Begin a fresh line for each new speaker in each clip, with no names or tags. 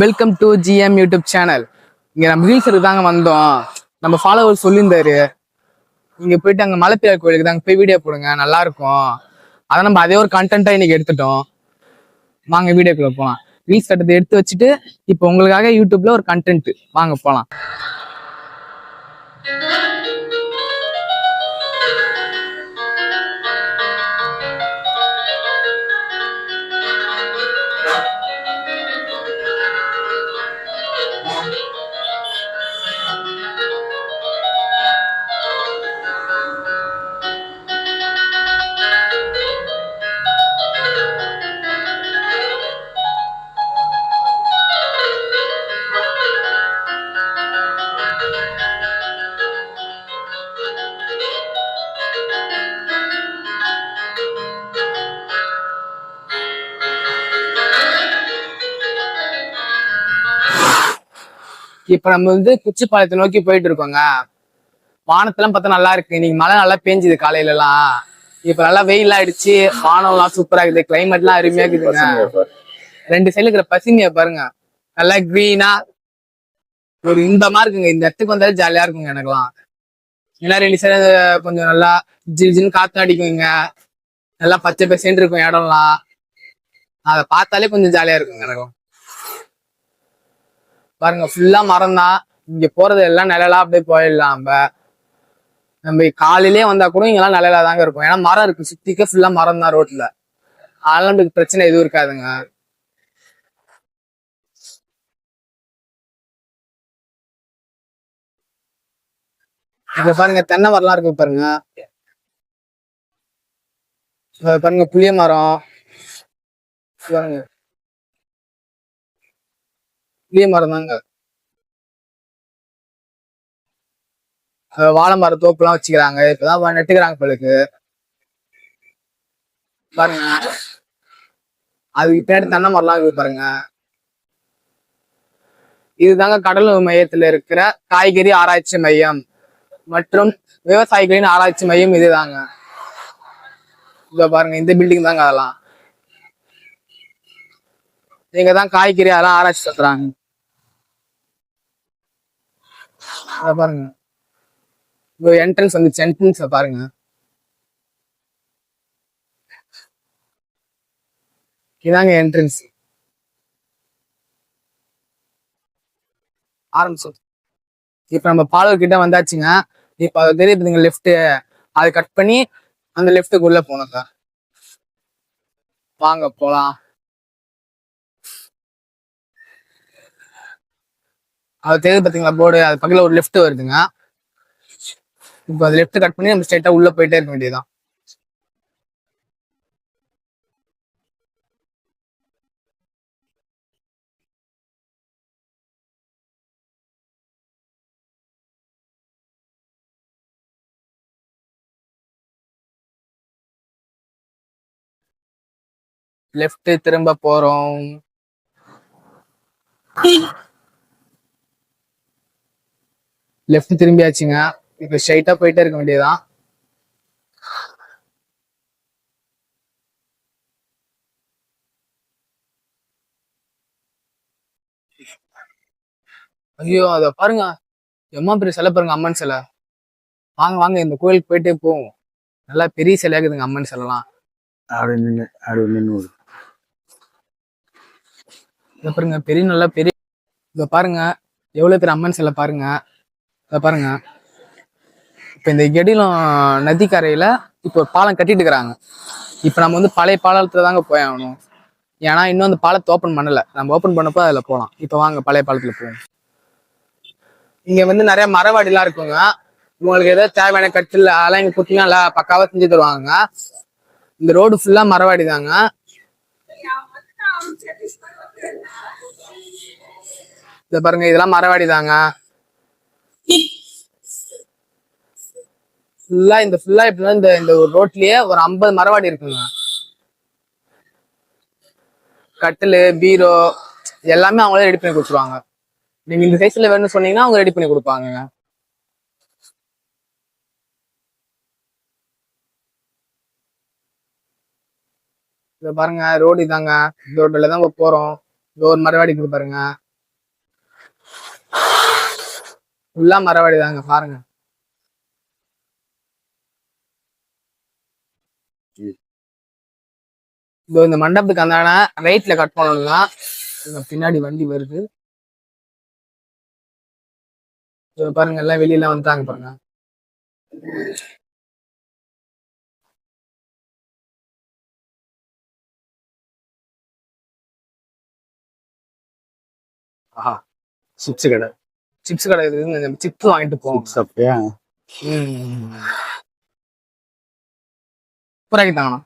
Welcome to GM YouTube channel இங்கே நம்ம ரீல்ஸுக்கு தாங்க வந்தோம். நம்ம ஃபாலோவர் சொல்லியிருந்தாரு. இங்கே போயிட்டு அங்கே மலைப்பிரியார் கோயிலுக்கு தாங்க போய் வீடியோ போடுங்க. நல்லா இருக்கும் நம்ம அதே ஒரு கண்டென்ட்டாக இன்னைக்கு எடுத்துட்டோம். வாங்க வீடியோக்குள்ள போகலாம் ரீல்ஸ் கட்டத்தை எடுத்து வச்சுட்டு இப்போ உங்களுக்காக யூடியூப்ல ஒரு கண்டென்ட் வாங்க போகலாம் இப்ப நம்ம வந்து குச்சிப்பாளையத்தை நோக்கி போயிட்டு இருக்கோங்க. வானத்தெல்லாம் பார்த்தா நல்லா இருக்கு. இன்னைக்கு மழை நல்லா பேஞ்சுது காலையில எல்லாம் இப்ப நல்லா வெயில் அடிச்சு வானம் எல்லாம் சூப்பரா இருக்குது. கிளைமேட் எல்லாம் அருமையா இருக்குதுங்க. ரெண்டு சைடுல இருக்கிற பசுமையை பாருங்க. நல்லா கிரீனா ஒரு இன்பமா இருக்குங்க. இந்த இடத்துக்கு வந்தாலே ஜாலியா இருக்குங்க எனக்குலாம் ஏன்னா ரெண்டு சைடு கொஞ்சம் நல்லா ஜில் ஜின்னு காத்து அடிக்குங்க. நல்லா பச்சை பசேன்னு இருக்கும் இடம்லாம். அதை பார்த்தாலே கொஞ்சம் ஜாலியா இருக்குங்க எனக்கும். பாருங்க ஃபுல்லா மரம் தான் இங்க போறது எல்லாம் நிழலா அப்படியே போயிடலாம். நம்ம நம்ம காலையிலே வந்தா கூட இங்கெல்லாம் நிழலா தாங்க இருக்கும். ஏன்னா மரம் இருக்கு சுத்திக்க ஃபுல்லா மரம் தான் ரோட்ல. அதெல்லாம் நம்மளுக்கு பிரச்சனை எதுவும் இருக்காதுங்க. இப்ப பாருங்க தென்னை மரம்லாம் இருக்கு பாருங்க. பாருங்க புளிய மரம். பாருங்க. புளிய மரம் தாங்க வாழை மர தோப்புலாம் வச்சுக்கிறாங்க. இப்பதான் நட்டுக்கிறாங்க பிள்ளைக்கு பாருங்க. அதுக்கு பின்னாடி தென்னை மரம்லாம் இருக்கு பாருங்க. இதுதாங்க கடல் மையத்துல இருக்கிற காய்கறி ஆராய்ச்சி மையம். மற்றும் விவசாயிகளின் ஆராய்ச்சி மையம் இதுதாங்க. இதோ பாருங்க இந்த பில்டிங் தாங்க அதெல்லாம். இங்க தான் காய்கறி அதெல்லாம் ஆராய்ச்சி சொல்றாங்க அத பாருங்க இப்போ என்ட்ரன்ஸ் வந்துச்சு என்ட்ரன்ஸ் பாருங்க. இதாங்க என்ட்ரன்ஸ் ஆரம்பிச்சு. இப்ப நம்ம பாலூர் கிட்ட வந்தாச்சுங்க. இப்ப அது தெரியுதுங்க லெஃப்ட்டு அதை கட் பண்ணி அந்த லெஃப்ட்டுக்கு உள்ள போனோங்க வாங்க போலாம். அது தெரியுது பாத்தீங்களா? போர்டு அது பக்கத்துல ஒரு லெஃப்ட் வருதுங்க. இப்போ அது லெஃப்ட் கட் பண்ணி நம்ம ஸ்ட்ரைட்டா உள்ள போயிட்டே இருக்க வேண்டியதுதான். லெஃப்ட் திரும்ப போறோம். லெஃப்ட் திரும்பியாச்சுங்க. இப்போ ஸ்ட்ரைட்டா போயிட்டே இருக்க வேண்டியதுதான். ஐயோ அத பாருங்க. எம்மா பெரிய சிலை பாருங்க அம்மன் சிலை. வாங்க வாங்க இந்த கோயிலுக்கு போயிட்டே போவோம். நல்லா பெரிய சிலையா இருக்குதுங்க அம்மன் சிலைலாம். இத பாருங்க பெரிய நல்லா பெரிய இத பாருங்க. எவ்வளவு பேர் அம்மன் சிலை பாருங்க. அதை பாருங்க. இப்போ இந்த கெடிலம் நதிக்கரையில் இப்போ பாலம் கட்டிட்டு இருக்கிறாங்க இப்போ நம்ம வந்து பழைய பாலத்தில் தாங்க போய் ஆகணும். ஏன்னா இன்னும் அந்த பாலத்தை ஓப்பன் பண்ணலை. நம்ம ஓப்பன் பண்ணப்போ அதில் போகலாம் இப்போ வாங்க பழைய பாலத்தில் போவோம். இங்கே வந்து நிறைய மரவாடிலாம் இருக்குங்க. உங்களுக்கு எதாவது தேவையான கட்டில் அதெல்லாம் இங்கே கொடுத்தீங்கன்னா நல்லா பக்காவாக செஞ்சு தருவாங்க. இந்த ரோடு ஃபுல்லாக மரவாடி தாங்க இதை பாருங்க இதெல்லாம் மரவாடி தாங்க ஃபுல்லா இந்த ஃபுல்லா இப்ப இந்த இந்த ஒரு ரோட்லயே ஒரு ஐம்பது மரவாடி இருக்குங்க. கட்டிலு பீரோ எல்லாமே அவங்களே ரெடி பண்ணி கொடுத்துருவாங்க. நீங்க இந்த சைஸ்ல வேணும்னு சொன்னீங்கன்னா அவங்க ரெடி பண்ணி கொடுப்பாங்க இத பாருங்க ரோடு இதாங்க. இந்த ரோட்ல தான் போறோம். இந்த ஒரு மரவாடி இருக்கு பாருங்க. ஃபுல்லா மரவாடி தாங்க பாருங்க.
ம்.
இதோ இந்த மண்டபத்துக்கு அந்தான ரைட்ல கட் பண்ணணும்னா பின்னாடி வண்டி வருது. பாருங்க எல்லாம் வெளியெல்லாம் வந்துட்டாங்க பாருங்க.
ஆஹா சிப்ஸ் கடை.
சிப்ஸ் கடை இருக்குது சிப்ஸ் வாங்கிட்டு போவோம் சூப்பராகிட்டாங்கண்ணா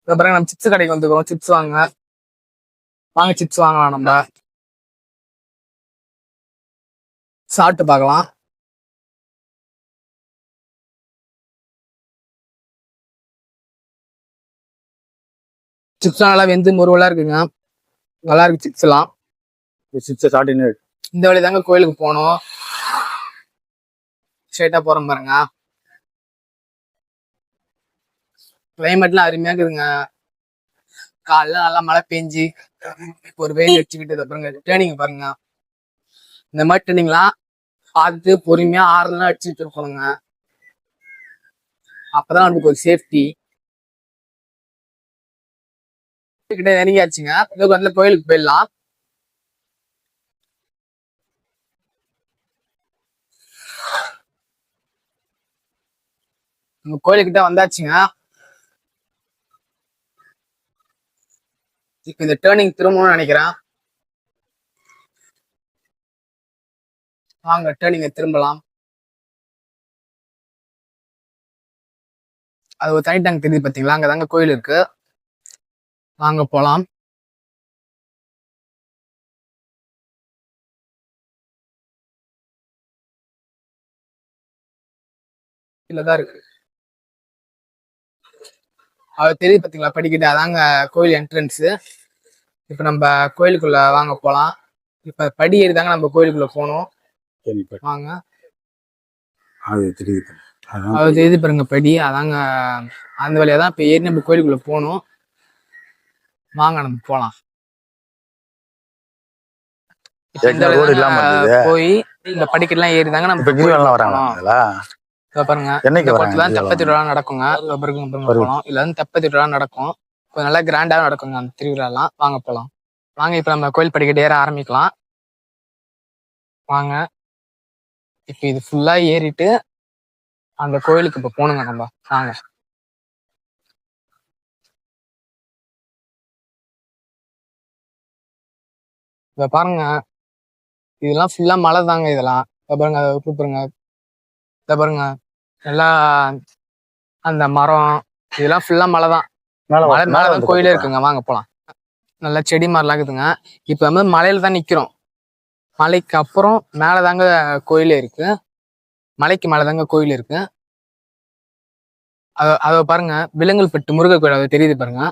இப்போ பாருங்க நம்ம சிப்ஸ் கடைக்கு வந்துக்கிறோம் சிப்ஸ் வாங்க. வாங்க சிப்ஸ் வாங்கலாம் நம்ம. சாப்பிட்டு பார்க்கலாம். சிப்ஸ்லாம் நல்லா வெந்து முருவலா இருக்குங்க. நல்லா இருக்கு சிப்ஸ் எல்லாம்.
சிப்ஸை சாப்பிட்டு
இந்த வழி தாங்க கோயிலுக்கு போகணும் ஸ்ட்ரைட்டா போறோம் பாருங்க. கிளைமேட்லாம் அருமையா இருக்குதுங்க. காலைல நல்லா மழை பெஞ்சு ஒரு வெயில் அடிச்சுக்கிட்டு பாருங்க டேர்னிங் பாருங்க. இந்த மாதிரி டேர்னிங்லாம் பார்த்து பொறுமையா ஆறுலாம் அடிச்சுட்டு இருக்கணுங்க. அப்பதான் நமக்கு ஒரு சேஃப்டி கிட்ட நெருங்கியாச்சுங்க இதுக்கு வந்து கோயிலுக்கு போயிடலாம். நம்ம கோயிலுக்கிட்ட வந்தாச்சுங்க. இப்ப இந்த டேர்னிங் திரும்பணும்னு நினைக்கிறேன். வாங்க டேர்னிங்க திரும்பலாம். அது ஒரு தனி டேங்க் தெரியுது அங்கே தாங்க கோயில் இருக்கு. வாங்க போலாம். தான் இருக்கு. அது தெரியுது பாத்தீங்களா? படிக்கிட்டு அதாங்க கோயில் என்ட்ரன்ஸ் இப்ப நம்ம கோயிலுக்குள்ள வாங்க போலாம். இப்ப படி ஏறி தாங்க நம்ம கோயிலுக்குள்ள போகணும். வாங்க.
அது தெரியுது
அது தெரியுது. பாருங்க படி. அதாங்க அந்த வழியா தான் இப்ப ஏறி நம்ம கோயிலுக்குள்ள போகணும். வாங்க நம்ம
இருந்தது.
போய் இந்த படிக்கட்டுலாம் ஏறி தாங்க நம்ம
வராங்க
பாருங்க.
என்னைக்கு
குளத்துல தெப்ப? திருவிழா நடக்குங்க. இதோ. போலாம் இல்ல வந்து தெப்ப திருவிழா நடக்கும். கொஞ்சம் நல்லா கிராண்டா நடக்குங்க அந்த திருவிழாலாம். வாங்க போலாம். வாங்க இப்ப நம்ம கோயில் படிக்கட்டு ஏற ஆரம்பிக்கலாம். வாங்க. இப்ப இது ஃபுல்லா ஏறிட்டு அந்த கோயிலுக்கு இப்ப போகணுங்க நம்ம. வாங்க. இப்ப பாருங்க. இதெல்லாம் ஃபுல்லா மலை தாங்க இதெல்லாம். இதோ பாருங்க அதை பாருங்க. இதை பாருங்க. எல்லாம் அந்த மரம் இதெல்லாம் ஃபுல்லா மலை தான்
மேல
மலை தான் கோயிலே. இருக்குங்க. வாங்க போலாம். நல்லா செடி மாதிரிலாம் இருக்குதுங்க. இப்ப வந்து மலையில தான் நிக்கிறோம். மலைக்கு அப்புறம் மேல தாங்க கோயிலே இருக்கு. மலைக்கு மேல தாங்க கோயில் இருக்கு. அத அதை பாருங்க. விலங்கல்பட்டு முருகர் கோயில் அது தெரியுது பாருங்க.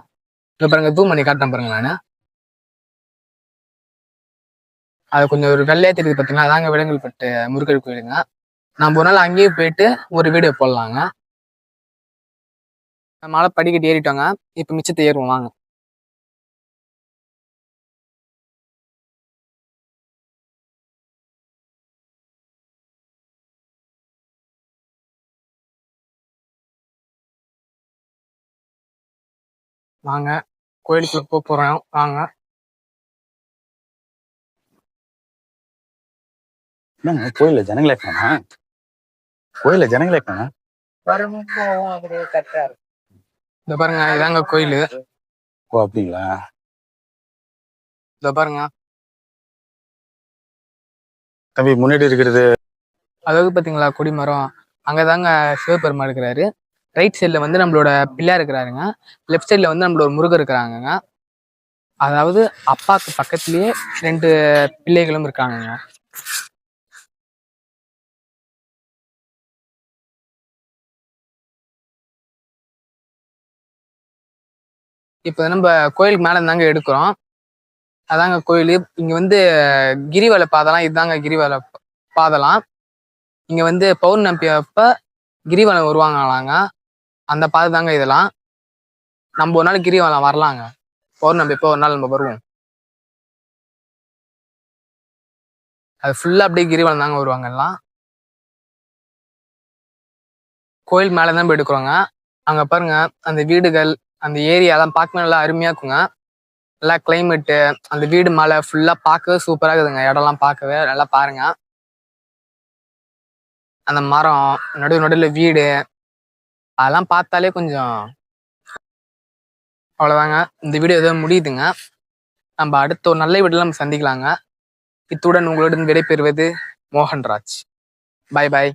இதை பாருங்க தூம் பண்ணி காட்டுறேன் பாருங்க நானு. அது கொஞ்சம் ஒரு வெள்ளையா தெரியுது பாத்தீங்களா? அதாங்க விலங்கல்பட்டு முருகர் கோயிலுங்க. நம்ம ஒரு நாள் அங்கேயே போயிட்டு ஒரு வீடியோ போடலாங்க. மலை படிக்கட்டு ஏறிட்டோங்க. இப்ப மிச்சத்தை ஏறுவோம் வாங்க. வாங்க. கோயிலுக்குள்ள போக போறோம். வாங்க.
என்னங்க கோயில்ல ஜனங்களே கோயில்ல ஜனங்களே காணா
இந்த பாருங்க இதாங்க கோயிலு.
ஓ அப்படிங்களா?
இந்த பாருங்க.
தம்பி முன்னாடி இருக்கிறது
அதாவது பாத்தீங்களா கொடிமரம். அங்கதாங்க சிவபெருமான் இருக்கிறாரு. ரைட் சைடுல வந்து நம்மளோட பிள்ளையார் இருக்கிறாருங்க. லெஃப்ட் சைடுல வந்து நம்மளோட முருகர் இருக்கிறாங்கங்க. அதாவது அப்பாக்கு பக்கத்துலயே ரெண்டு பிள்ளைகளும் இருக்காங்கங்க. இப்போ நம்ம கோயிலுக்கு மேலே இருந்தாங்க எடுக்கிறோம். அதாங்க கோயில். இங்கே வந்து கிரிவல பாதலாம் இதுதாங்க கிரிவல பாதலாம். இங்கே வந்து பௌர்ணம்பி அப்போ கிரிவலம் வருவாங்களாங்க அந்த பாதை தாங்க இதெல்லாம். நம்ம ஒரு நாள் கிரிவலம் வரலாங்க. பௌர்ணம்பி இப்போ ஒரு நாள் நம்ம வருவோம். அது ஃபுல்லாக அப்படியே கிரிவலம் தாங்க வருவாங்க எல்லாம். கோயில் மேலே தான் போய் எடுக்கிறோங்க. அங்கே பாருங்க அந்த வீடுகள் அந்த ஏரியாலாம் பார்க்கவே நல்லா அருமையாக இருக்குங்க. நல்லா கிளைமேட்டு அந்த வீடு மலை ஃபுல்லாக பார்க்கவே சூப்பராக இருக்குதுங்க. இடம்லாம் பார்க்கவே நல்லா பாருங்க. அந்த மரம் நடுவு நடுவில் வீடு அதெல்லாம் பார்த்தாலே கொஞ்சம் அவ்வளோதாங்க இந்த வீடியோ எதுவும் முடியுதுங்க. நம்ம அடுத்த ஒரு நல்ல வீடியோல நம்ம சந்திக்கலாங்க. இத்துடன் உங்களுடன் விடைபெறுவது மோகன்ராஜ். பாய் பாய்